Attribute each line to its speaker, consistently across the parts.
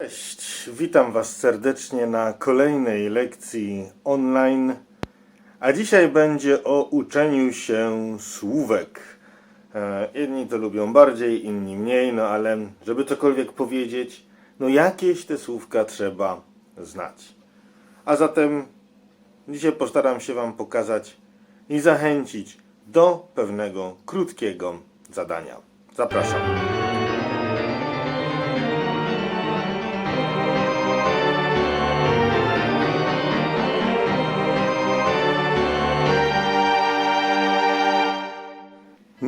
Speaker 1: Cześć, witam Was serdecznie na kolejnej lekcji online. A dzisiaj będzie o uczeniu się słówek. E, Jedni to lubią bardziej, inni mniej, no ale żeby cokolwiek powiedzieć, no jakieś te słówka trzeba znać. A zatem dzisiaj postaram się Wam pokazać i zachęcić do pewnego krótkiego zadania. Zapraszam.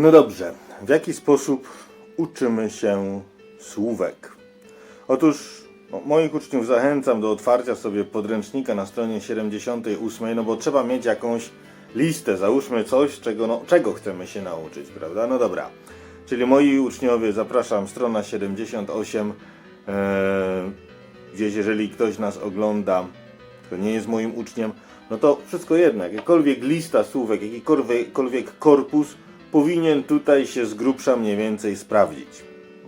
Speaker 1: No dobrze, w jaki sposób uczymy się słówek? Otóż no, moich uczniów zachęcam do otwarcia sobie podręcznika na stronie 78, no bo trzeba mieć jakąś listę, załóżmy coś, czego, no, czego chcemy się nauczyć, prawda? No dobra, czyli moi uczniowie, zapraszam, strona 78, eee, gdzieś jeżeli ktoś nas ogląda, to nie jest moim uczniem, no to wszystko jedno, jakakolwiek lista słówek, jakikolwiek korpus powinien tutaj się z grubsza mniej więcej sprawdzić.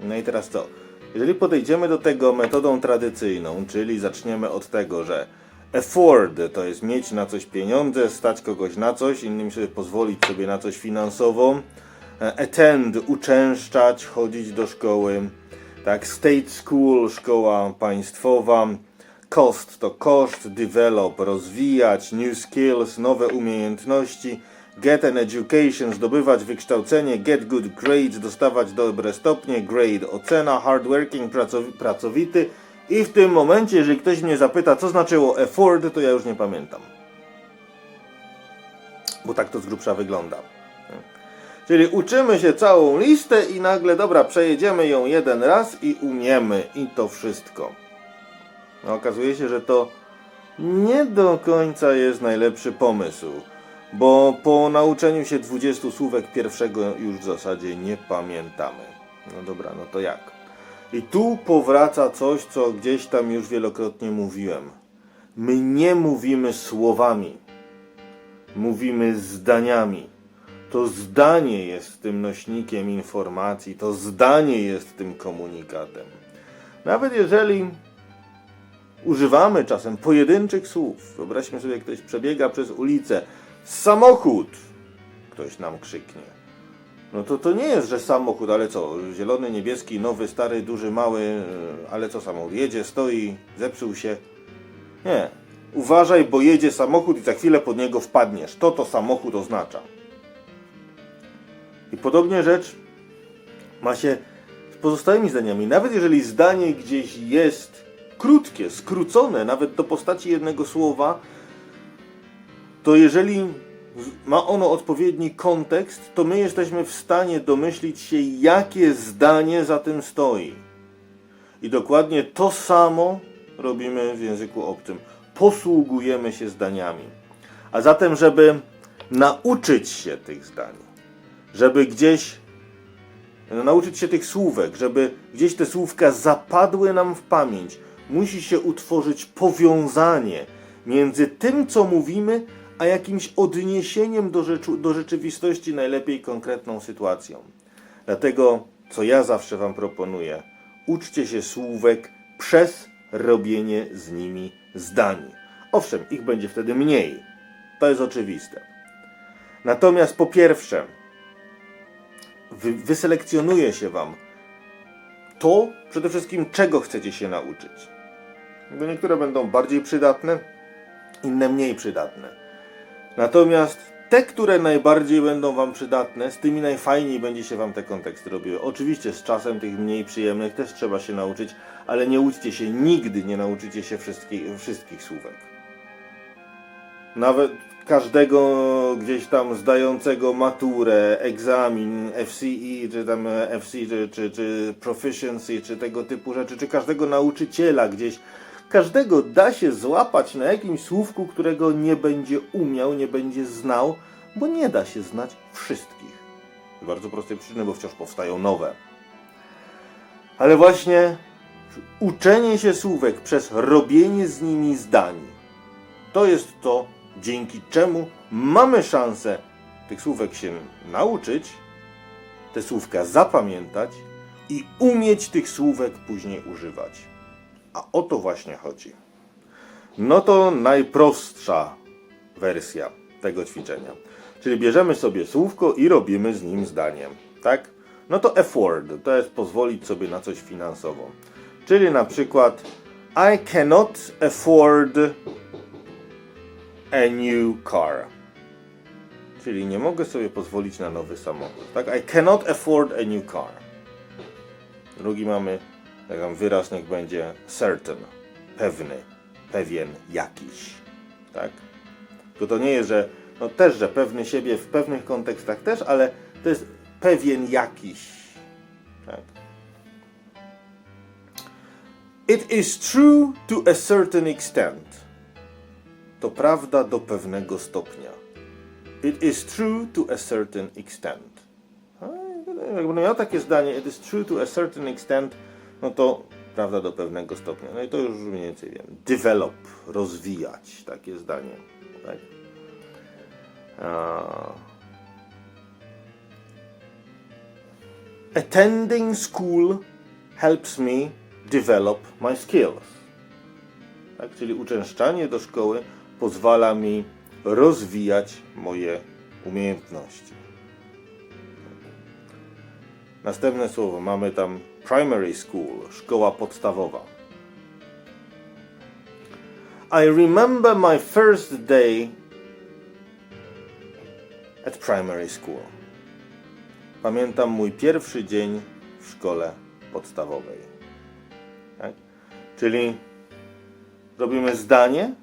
Speaker 1: No i teraz co? Jeżeli podejdziemy do tego metodą tradycyjną, czyli zaczniemy od tego, że afford to jest mieć na coś pieniądze, stać kogoś na coś, innym sobie pozwolić sobie na coś finansowo, e, attend uczęszczać, chodzić do szkoły, tak, state school, szkoła państwowa, cost to koszt, develop rozwijać, new skills, nowe umiejętności, get an education zdobywać wykształcenie, get good grades dostawać dobre stopnie, grade ocena, hardworking pracowi- pracowity i w tym momencie, jeżeli ktoś mnie zapyta, co znaczyło afford, to ja już nie pamiętam. Bo tak to z grubsza wygląda. Czyli uczymy się całą listę i nagle, dobra, przejedziemy ją jeden raz i umiemy i to wszystko. No, okazuje się, że to nie do końca jest najlepszy pomysł, bo po nauczeniu się 20 słówek pierwszego już w zasadzie nie pamiętamy. No dobra, no to jak? I tu powraca coś, co gdzieś tam już wielokrotnie mówiłem. My nie mówimy słowami, mówimy zdaniami. To zdanie jest tym nośnikiem informacji, to zdanie jest tym komunikatem. Nawet jeżeli używamy czasem pojedynczych słów. Wyobraźmy sobie, ktoś przebiega przez ulicę. Samochód! Ktoś nam krzyknie. No to to nie jest, że samochód, ale co? Zielony, niebieski, nowy, stary, duży, mały, e, ale co samochód? Jedzie, stoi, zepsuł się. Nie. Uważaj, bo jedzie samochód i za chwilę pod niego wpadniesz. To to samochód oznacza. I podobnie rzecz ma się z pozostałymi zdaniami. Nawet jeżeli zdanie gdzieś jest krótkie, skrócone, nawet do postaci jednego słowa, to jeżeli ma ono odpowiedni kontekst, to my jesteśmy w stanie domyślić się, jakie zdanie za tym stoi. I dokładnie to samo robimy w języku obcym. Posługujemy się zdaniami. A zatem, żeby nauczyć się tych zdań, żeby gdzieś nauczyć się tych słówek, żeby gdzieś te słówka zapadły nam w pamięć, musi się utworzyć powiązanie między tym, co mówimy, a jakimś odniesieniem do, rzeczu, do rzeczywistości, najlepiej konkretną sytuacją. Dlatego, co ja zawsze Wam proponuję, uczcie się słówek przez robienie z nimi zdań. Owszem, ich będzie wtedy mniej. To jest oczywiste. Natomiast po pierwsze, wy, wyselekcjonuje się Wam to przede wszystkim, czego chcecie się nauczyć. Bo niektóre będą bardziej przydatne, inne mniej przydatne. Natomiast te, które najbardziej będą Wam przydatne, z tymi najfajniej będzie się Wam te konteksty robiły. Oczywiście z czasem tych mniej przyjemnych też trzeba się nauczyć, ale nie uczcie się, nigdy nie nauczycie się wszystkich, wszystkich słówek. Nawet każdego gdzieś tam zdającego maturę, egzamin, FCE, czy tam FC, czy, czy, czy proficiency, czy tego typu rzeczy, czy każdego nauczyciela gdzieś, każdego da się złapać na jakimś słówku, którego nie będzie umiał, nie będzie znał, bo nie da się znać wszystkich. Z bardzo prostej przyczyny, bo wciąż powstają nowe. Ale właśnie uczenie się słówek przez robienie z nimi zdań to jest to, dzięki czemu mamy szansę tych słówek się nauczyć, te słówka zapamiętać i umieć tych słówek później używać. A o to właśnie chodzi. No to najprostsza wersja tego ćwiczenia. Czyli bierzemy sobie słówko i robimy z nim zdanie. Tak? No to afford to jest pozwolić sobie na coś finansowo. Czyli na przykład I cannot afford a new car. Czyli nie mogę sobie pozwolić na nowy samochód. Tak? I cannot afford a new car. Drugi mamy tam wyraz niech będzie certain, pewny, pewien jakiś. Tak? To to nie jest, że no też, że pewny siebie w pewnych kontekstach też, ale to jest pewien jakiś. Tak? It is true to a certain extent. To prawda do pewnego stopnia. It is true to a certain extent. A, Jak będę miał takie zdanie, it is true to a certain extent, no to prawda do pewnego stopnia. No i to już mniej więcej wiem. Develop, rozwijać, takie zdanie. Tak? Attending school helps me develop my skills. Tak, czyli uczęszczanie do szkoły pozwala mi rozwijać moje umiejętności. Następne słowo mamy tam primary school, szkoła podstawowa. I remember my first day at primary school. Pamiętam mój pierwszy dzień w szkole podstawowej. Tak? Czyli robimy zdanie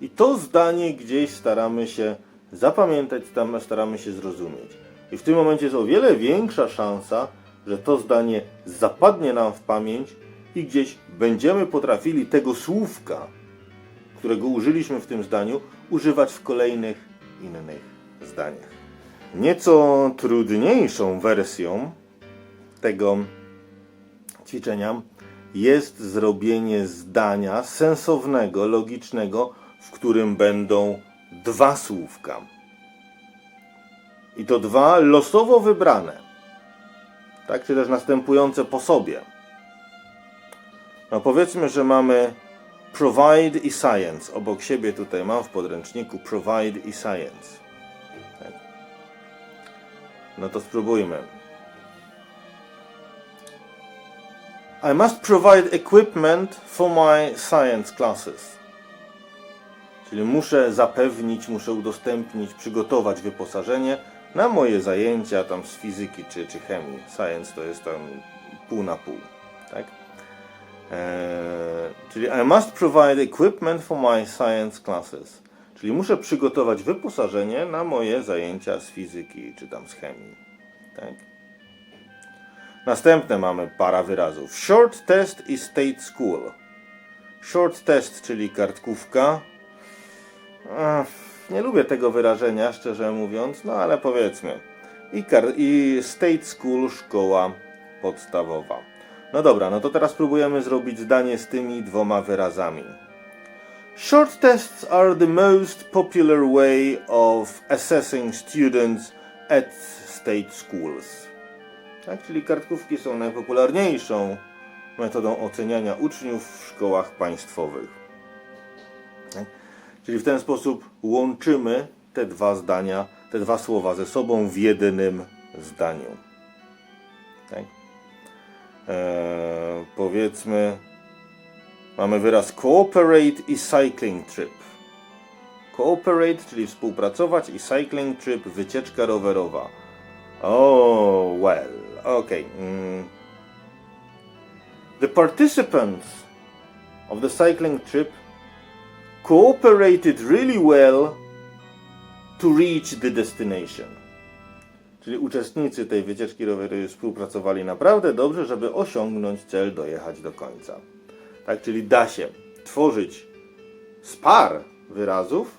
Speaker 1: i to zdanie gdzieś staramy się zapamiętać, staramy się zrozumieć. I w tym momencie jest o wiele większa szansa, że to zdanie zapadnie nam w pamięć i gdzieś będziemy potrafili tego słówka, którego użyliśmy w tym zdaniu, używać w kolejnych innych zdaniach. Nieco trudniejszą wersją tego ćwiczenia jest zrobienie zdania sensownego, logicznego, w którym będą dwa słówka. I to dwa losowo wybrane. Tak, czy też następujące po sobie. No powiedzmy, że mamy provide i science. Obok siebie tutaj mam w podręczniku provide i science. Tak. No to spróbujmy. I must provide equipment for my science classes. Czyli muszę zapewnić, muszę udostępnić, przygotować wyposażenie na moje zajęcia tam z fizyki czy, czy chemii. Science to jest tam pół na pół. Tak? Eee, czyli I must provide equipment for my science classes. Czyli muszę przygotować wyposażenie na moje zajęcia z fizyki czy tam z chemii. Tak? Następne mamy para wyrazów. Short test i state school. Short test, czyli kartkówka. Ach, nie lubię tego wyrażenia, szczerze mówiąc, no ale powiedzmy. I, I state school, szkoła podstawowa. No dobra, no to teraz spróbujemy zrobić zdanie z tymi dwoma wyrazami. Short tests are the most popular way of assessing students at state schools. Tak, czyli kartkówki są najpopularniejszą metodą oceniania uczniów w szkołach państwowych. Tak? Czyli w ten sposób łączymy te dwa zdania, te dwa słowa ze sobą w jednym zdaniu. Tak? Eee, powiedzmy, mamy wyraz cooperate i cycling trip. Cooperate, czyli współpracować i cycling trip, wycieczka rowerowa. Oh, well, okay. Mm. The participants of the cycling trip cooperated really well to reach the destination. Czyli uczestnicy tej wycieczki rowerowej współpracowali naprawdę dobrze, żeby osiągnąć cel, dojechać do końca. Tak, czyli da się tworzyć z par wyrazów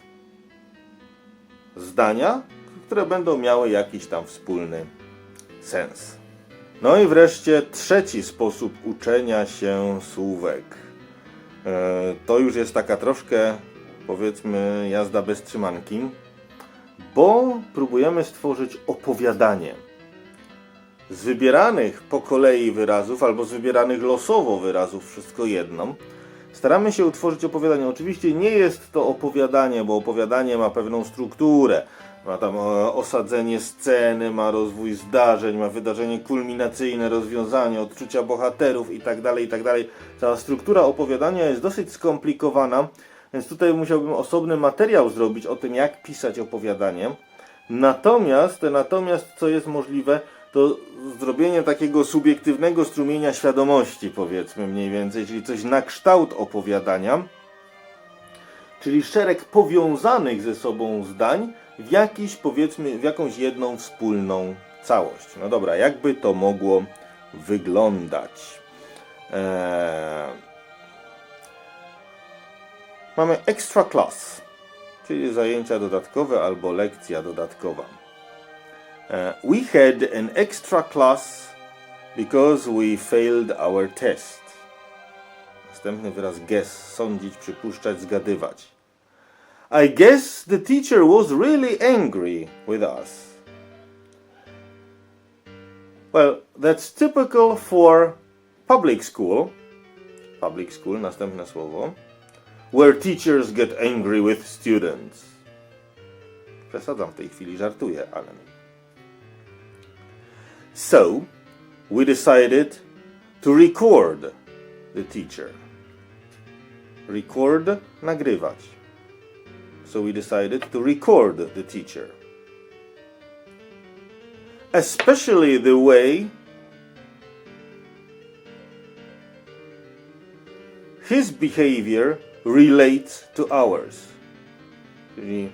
Speaker 1: zdania, które będą miały jakiś tam wspólny sens. No i wreszcie trzeci sposób uczenia się słówek. E, To już jest taka troszkę, powiedzmy, jazda bez trzymanki, bo próbujemy stworzyć opowiadanie. z wybieranych po kolei wyrazów albo z wybieranych losowo wyrazów, wszystko jedno, staramy się utworzyć opowiadanie. Oczywiście nie jest to opowiadanie, bo opowiadanie ma pewną strukturę. Ma tam e, osadzenie sceny, ma rozwój zdarzeń, ma wydarzenie kulminacyjne, rozwiązanie, odczucia bohaterów itd., itd. Cała struktura opowiadania jest dosyć skomplikowana, więc tutaj musiałbym osobny materiał zrobić o tym, jak pisać opowiadanie. Natomiast, natomiast co jest możliwe, to zrobienie takiego subiektywnego strumienia świadomości, powiedzmy mniej więcej, czyli coś na kształt opowiadania, czyli szereg powiązanych ze sobą zdań w jakiś, powiedzmy, w jakąś jedną wspólną całość. No dobra, jakby to mogło wyglądać? Eee... Mamy extra class, czyli zajęcia dodatkowe albo lekcja dodatkowa. Uh, we had an extra class because we failed our test. Następny wyraz guess, sądzić, przypuszczać, zgadywać. I guess the teacher was really angry with us. Well, that's typical for public school. Public school, następne słowo. Where teachers get angry with students. Przesadzam w tej chwili, żartuję, ale... So, we decided to record the teacher. Record, nagrywać. So we decided to record the teacher. Especially the way his behavior relates to ours. Czyli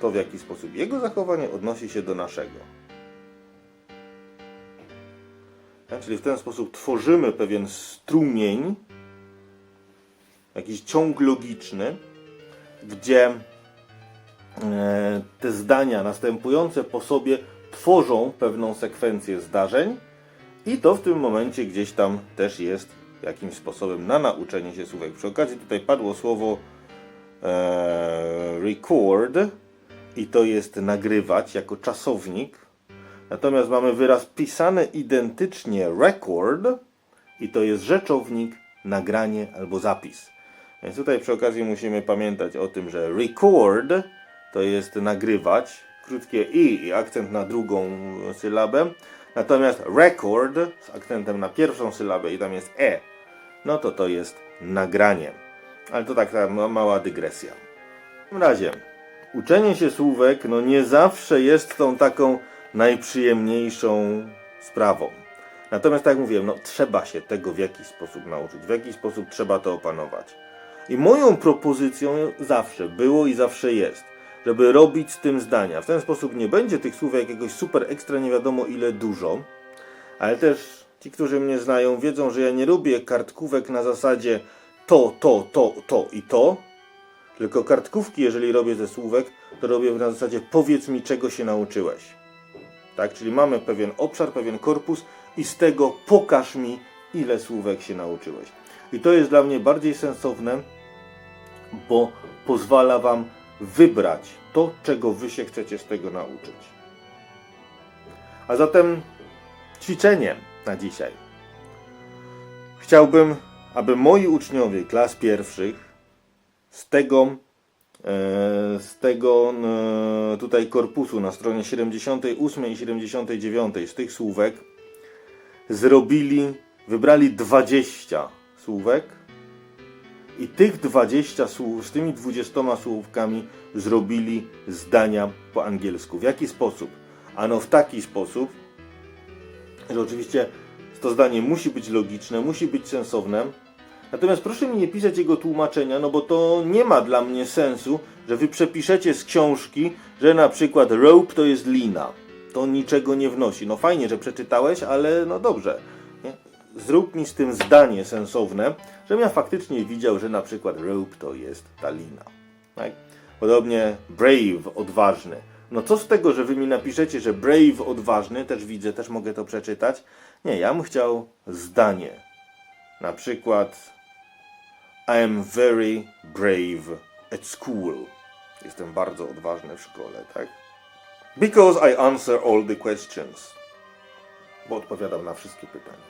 Speaker 1: to, w jaki sposób jego zachowanie odnosi się do naszego. Tak? Czyli w ten sposób tworzymy pewien strumień, jakiś ciąg logiczny, gdzie e, te zdania następujące po sobie tworzą pewną sekwencję zdarzeń i to w tym momencie gdzieś tam też jest jakimś sposobem na nauczenie się słówek. Przy okazji tutaj padło słowo e, record i to jest nagrywać jako czasownik. Natomiast mamy wyraz pisany identycznie record i to jest rzeczownik, nagranie albo zapis. Więc tutaj przy okazji musimy pamiętać o tym, że record to jest nagrywać, krótkie i i akcent na drugą sylabę. Natomiast record z akcentem na pierwszą sylabę i tam jest e, no to to jest nagranie. Ale to taka ma- mała dygresja. W każdym razie, uczenie się słówek no nie zawsze jest tą taką najprzyjemniejszą sprawą. Natomiast tak jak mówiłem, no trzeba się tego w jakiś sposób nauczyć, w jakiś sposób trzeba to opanować. I moją propozycją zawsze było i zawsze jest, żeby robić z tym zdania. W ten sposób nie będzie tych słów jakiegoś super ekstra nie wiadomo ile dużo, ale też ci, którzy mnie znają, wiedzą, że ja nie lubię kartkówek na zasadzie to, to, to, to i to, tylko kartkówki, jeżeli robię ze słówek, to robię na zasadzie powiedz mi, czego się nauczyłeś. Tak, czyli mamy pewien obszar, pewien korpus i z tego pokaż mi, ile słówek się nauczyłeś. I to jest dla mnie bardziej sensowne, bo pozwala Wam wybrać to, czego Wy się chcecie z tego nauczyć. A zatem ćwiczenie na dzisiaj. Chciałbym, aby moi uczniowie klas pierwszych z tego, e, z tego e, tutaj korpusu na stronie 78 i 79 z tych słówek zrobili, wybrali 20 słówek i tych 20 słów, z tymi 20 słówkami zrobili zdania po angielsku. W jaki sposób? Ano w taki sposób, że oczywiście to zdanie musi być logiczne, musi być sensowne. Natomiast proszę mi nie pisać jego tłumaczenia, no bo to nie ma dla mnie sensu, że wy przepiszecie z książki, że na przykład rope to jest lina. To niczego nie wnosi. No fajnie, że przeczytałeś, ale no dobrze. Zrób mi z tym zdanie sensowne, żebym ja faktycznie widział, że na przykład rope to jest ta lina. Tak? Podobnie brave, odważny. No co z tego, że wy mi napiszecie, że brave, odważny, też widzę, też mogę to przeczytać. Nie, ja bym chciał zdanie. Na przykład I am very brave at school. Jestem bardzo odważny w szkole, tak? Because I answer all the questions. bo odpowiadam na wszystkie pytania.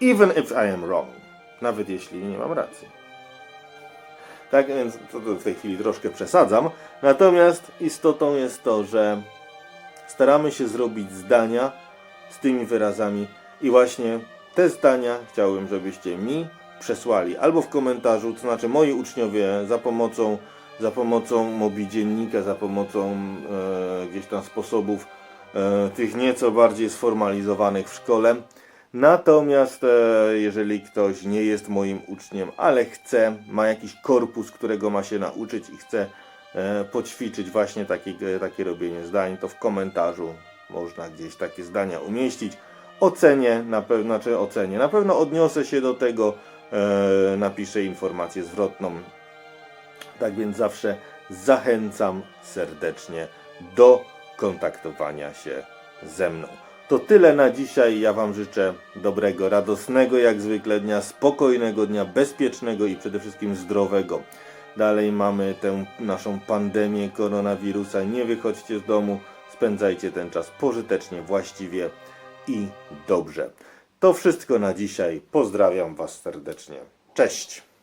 Speaker 1: Even if I am wrong. Nawet jeśli nie mam racji. Tak więc to, to w tej chwili troszkę przesadzam. Natomiast istotą jest to, że staramy się zrobić zdania z tymi wyrazami i właśnie te zdania chciałbym, żebyście mi przesłali albo w komentarzu, to znaczy moi uczniowie za pomocą za pomocą mobi dziennika, za pomocą e, gdzieś tam sposobów e, tych nieco bardziej sformalizowanych w szkole. Natomiast e, jeżeli ktoś nie jest moim uczniem, ale chce, ma jakiś korpus, którego ma się nauczyć i chce e, poćwiczyć właśnie takie, takie robienie zdań, to w komentarzu można gdzieś takie zdania umieścić. Ocenię, na pewno, znaczy ocenię, na pewno odniosę się do tego, e, napiszę informację zwrotną. Tak więc zawsze zachęcam serdecznie do kontaktowania się ze mną. To tyle na dzisiaj. Ja Wam życzę dobrego, radosnego jak zwykle dnia, spokojnego dnia, bezpiecznego i przede wszystkim zdrowego. Dalej mamy tę naszą pandemię koronawirusa. Nie wychodźcie z domu, spędzajcie ten czas pożytecznie, właściwie i dobrze. To wszystko na dzisiaj. Pozdrawiam Was serdecznie. Cześć!